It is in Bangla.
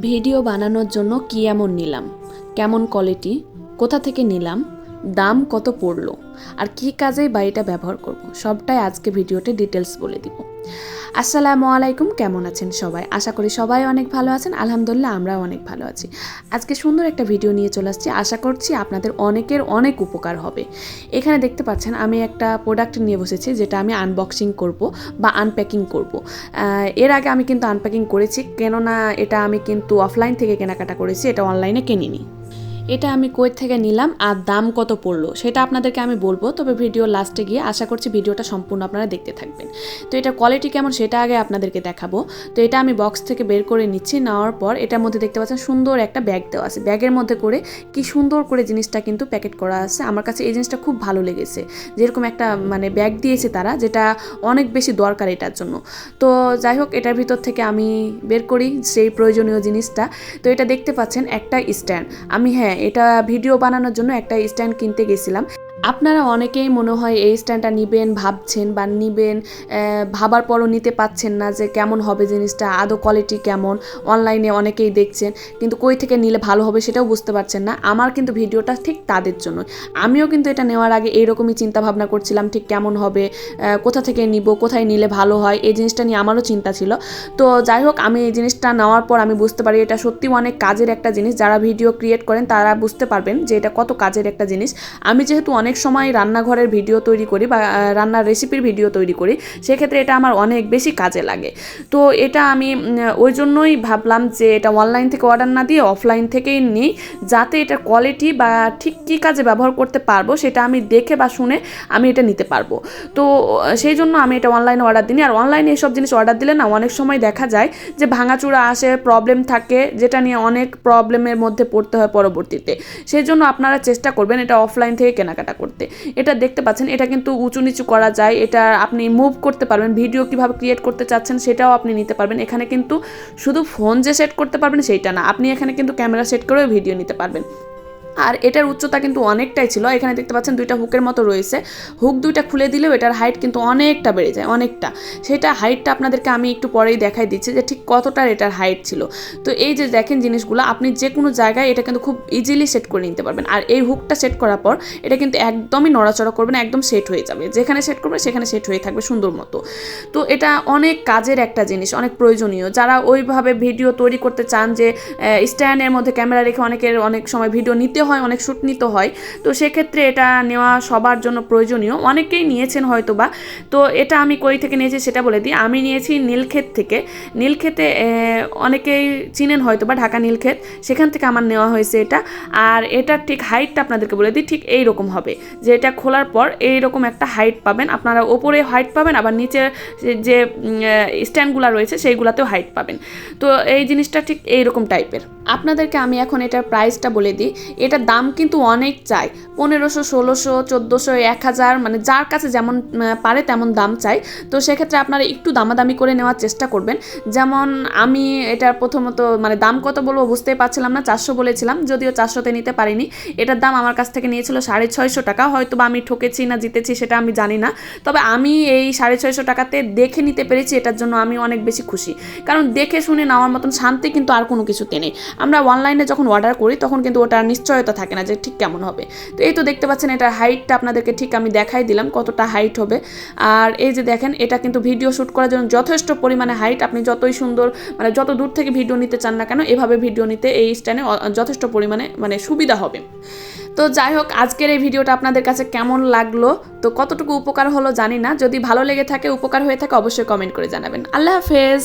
ভিডিও বানানোর জন্য কী এমন নিলাম? কেমন কোয়ালিটি কোথা থেকে নিলাম? দাম কত পড়ল? আর কী কাজে বাড়িটা ব্যবহার করব? সবটাই আজকে ভিডিওতে ডিটেলস বলে দিব। আসসালামু আলাইকুম, কেমন আছেন সবাই? আশা করি সবাই অনেক ভালো আছেন। আলহামদুলিল্লাহ, আমরাও অনেক ভালো আছি। আজকে সুন্দর একটা ভিডিও নিয়ে চলে আসছি। আশা করছি আপনাদের অনেকের অনেক উপকার হবে। এখানে দেখতে পাচ্ছেন, আমি একটা প্রোডাক্ট নিয়ে বসেছি, যেটা আমি আনবক্সিং করব বা আনপ্যাকিং করব। এর আগে আমি কিন্তু আনপ্যাকিং করেছি, কেননা এটা আমি কিন্তু অফলাইন থেকে কেনাকাটা করেছি, এটা অনলাইনে কিনিনি। এটা আমি কই থেকে নিলাম আর দাম কত পড়ল সেটা আপনাদেরকে আমি বলব, তবে ভিডিও লাস্টে গিয়ে আশা করছি ভিডিওটা সম্পূর্ণ আপনারা দেখতে থাকবেন। তো এটা কোয়ালিটি কেমন সেটা আগে আপনাদেরকে দেখাবো। তো এটা আমি বক্স থেকে বের করে নিচ্ছি, নেওয়ার পর এটার মধ্যে দেখতে পাচ্ছেন সুন্দর একটা ব্যাগ দেওয়া আছে। ব্যাগের মধ্যে করে কি সুন্দর করে জিনিসটা কিন্তু প্যাকেট করা আছে। আমার কাছে এই জিনিসটা খুব ভালো লেগেছে। যেরকম একটা মানে ব্যাগ দিয়েছে তারা, যেটা অনেক বেশি দরকার এটার জন্য। তো যাই হোক, এটার ভিতর থেকে আমি বের করি সেই প্রয়োজনীয় জিনিসটা। তো এটা দেখতে পাচ্ছেন একটা স্ট্যান্ড আমি হ্যাঁ এটা ভিডিও বানানোর জন্য একটা স্ট্যান্ড কিনতে গেছিলাম। আপনারা অনেকেই মনে হয় এই স্ট্যান্ডটা নিবেন, ভাবছেন বা নিবেন ভাবার পরও নিতে পাচ্ছেন না যে কেমন হবে জিনিসটা, আদৌ কোয়ালিটি কেমন। অনলাইনে অনেকেই দেখছেন, কিন্তু কই থেকে নিলে ভালো হবে সেটাও বুঝতে পারছেন না। আমার কিন্তু ভিডিওটা ঠিক তাদের জন্য আমিও কিন্তু এটা নেওয়ার আগে এইরকমই চিন্তা ভাবনা করছিলাম, ঠিক কেমন হবে কোথা থেকে নিব, কোথায় নিলে ভালো হয়, এই জিনিসটা নিয়ে আমারও চিন্তা ছিল। তো যাই হোক, আমি এই জিনিসটা নেওয়ার পর আমি বুঝতে পারি এটা সত্যি অনেক কাজের একটা জিনিস। যারা ভিডিও ক্রিয়েট করেন তারা বুঝতে পারবেন যে এটা কত কাজের একটা জিনিস। আমি যেহেতু অনেক সময় রান্নাঘরের ভিডিও তৈরি করি বা রান্নার রেসিপির ভিডিও তৈরি করি, সেক্ষেত্রে এটা আমার অনেক বেশি কাজে লাগে। তো এটা আমি ওই জন্যই ভাবলাম যে এটা অনলাইন থেকে অর্ডার না দিয়ে অফলাইন থেকেই নিই, যাতে এটা কোয়ালিটি বা ঠিক কী কাজে ব্যবহার করতে পারব সেটা আমি দেখে বা শুনে আমি এটা নিতে পারব। তো, সেই জন্য আমি এটা অনলাইনে অর্ডার দিই আর অনলাইনে এসব জিনিস অর্ডার দিলে না অনেক সময় দেখা যায় যে ভাঙাচুরা আসে প্রবলেম থাকে, যেটা নিয়ে অনেক প্রবলেমের মধ্যে পড়তে হয় পরবর্তীতে। সেই জন্য আপনারা চেষ্টা করবেন এটা অফলাইন থেকে কেনাকাটা করতে। এটা দেখতে পাচ্ছেন, এটা কিন্তু উঁচু নিচু করা যায়, এটা আপনি মুভ করতে পারবেন ভিডিও কীভাবে ক্রিয়েট করতে চাচ্ছেন সেটাও আপনি নিতে পারবেন। এখানে কিন্তু শুধু ফোন যে সেট করতে পারবেন সেইটা না, আপনি এখানে কিন্তু ক্যামেরা সেট করেও ভিডিও নিতে পারবেন। আর এটার উচ্চতা কিন্তু অনেকটাই ছিল। এখানে দেখতে পাচ্ছেন দুইটা হুকের মতো রয়েছে। হুক দুইটা খুলে দিলেও এটার হাইট কিন্তু অনেকটা বেড়ে যায়, অনেকটা। সেটা হাইটটা আপনাদেরকে আমি একটু পরেই দেখাই দিচ্ছি যে ঠিক কতটার এটার হাইট ছিল। তো এই যে দেখেন জিনিসগুলো, আপনি যে কোনো জায়গায় এটা কিন্তু খুব ইজিলি সেট করে নিতে পারবেন। আর এই হুকটা সেট করার পর এটা কিন্তু একদমই নড়াচড়া করবে না একদম সেট হয়ে যাবে। যেখানে সেট করবে সেখানে সেট হয়ে থাকবে সুন্দর মতো। তো এটা অনেক কাজের একটা জিনিস, অনেক প্রয়োজনীয়। যারা ওইভাবে ভিডিও তৈরি করতে চান যে স্ট্যান্ডের মধ্যে ক্যামেরা রেখে অনেকের অনেক সময় ভিডিও নিতে হয়, অনেক শ্যুট নিতে হয়। তো সেক্ষেত্রে এটা নেওয়া সবার জন্য প্রয়োজনীয়। অনেকেই নিয়েছেন হয়তো বা তো এটা আমি কই থেকে নিয়েছি সেটা বলে দিই। আমি নিয়েছি নীলক্ষেত থেকে। নীলক্ষেতে অনেকেই চিনেন হয়তো বা ঢাকা নীলক্ষেত। সেখান থেকে আমার নেওয়া হয়েছে এটা। আর এটার ঠিক হাইটটা আপনাদেরকে বলে দিই, ঠিক এই রকম হবে। যে এটা খোলার পর এই রকম একটা হাইট পাবেন। আপনারা ওপরে হাইট পাবেন, আবার নিচে যে স্ট্যান্ডগুলো রয়েছে, সেইগুলোতেও হাইট পাবেন। তো এই জিনিসটা ঠিক এই রকম টাইপের। আপনাদেরকে আমি এখন এটার প্রাইসটা বলে দিই। এটার দাম কিন্তু অনেক চাই। পনেরোশো, ষোলোশো, চোদ্দোশো, এক হাজার মানে যার কাছে যেমন পারে তেমন দাম চাই। তো সেক্ষেত্রে আপনারা একটু দামাদামি করে নেওয়ার চেষ্টা করবেন। যেমন আমি এটার প্রথমত মানে দাম কত বলব বুঝতেই পারছিলাম না, চারশো বলেছিলাম, যদিও চারশোতে নিতে পারিনি। এটার দাম আমার কাছ থেকে নিয়েছিল সাড়ে ছয়শো টাকা হয়তো বা আমি ঠকেছি না, জিতেছি সেটা আমি জানি না। তবে আমি এই সাড়ে ছয়শো টাকাতে দেখে নিতে পেরেছি, এটার জন্য আমি অনেক বেশি খুশি। কারণ দেখে শুনে নেওয়ার মতন শান্তি কিন্তু আর কোনো কিছুতে নেই। আমরা অনলাইনে যখন অর্ডার করি, তখন কিন্তু ওটার নিশ্চয়তা থাকে না যে ঠিক কেমন হবে। তো এই তো দেখতে পাচ্ছেন এটার হাইটটা আপনাদেরকে ঠিক আমি দেখাই দিলাম কতটা হাইট হবে। আর এই যে দেখেন, এটা কিন্তু ভিডিও শ্যুট করার জন্য যথেষ্ট পরিমাণে হাইট আপনি যতই সুন্দর মানে যত দূর থেকে ভিডিও নিতে চান না কেন, এভাবে ভিডিও নিতে এই স্ট্যান্ডে যথেষ্ট পরিমাণে মানে সুবিধা হবে। তো যাই হোক, আজকের এই ভিডিওটা আপনাদের কাছে কেমন লাগল? তো কতটুকু উপকার হলো জানি না। যদি ভালো লেগে থাকে, উপকার হয়ে থাকে, অবশ্যই কমেন্ট করে জানাবেন। আল্লাহ হাফেজ!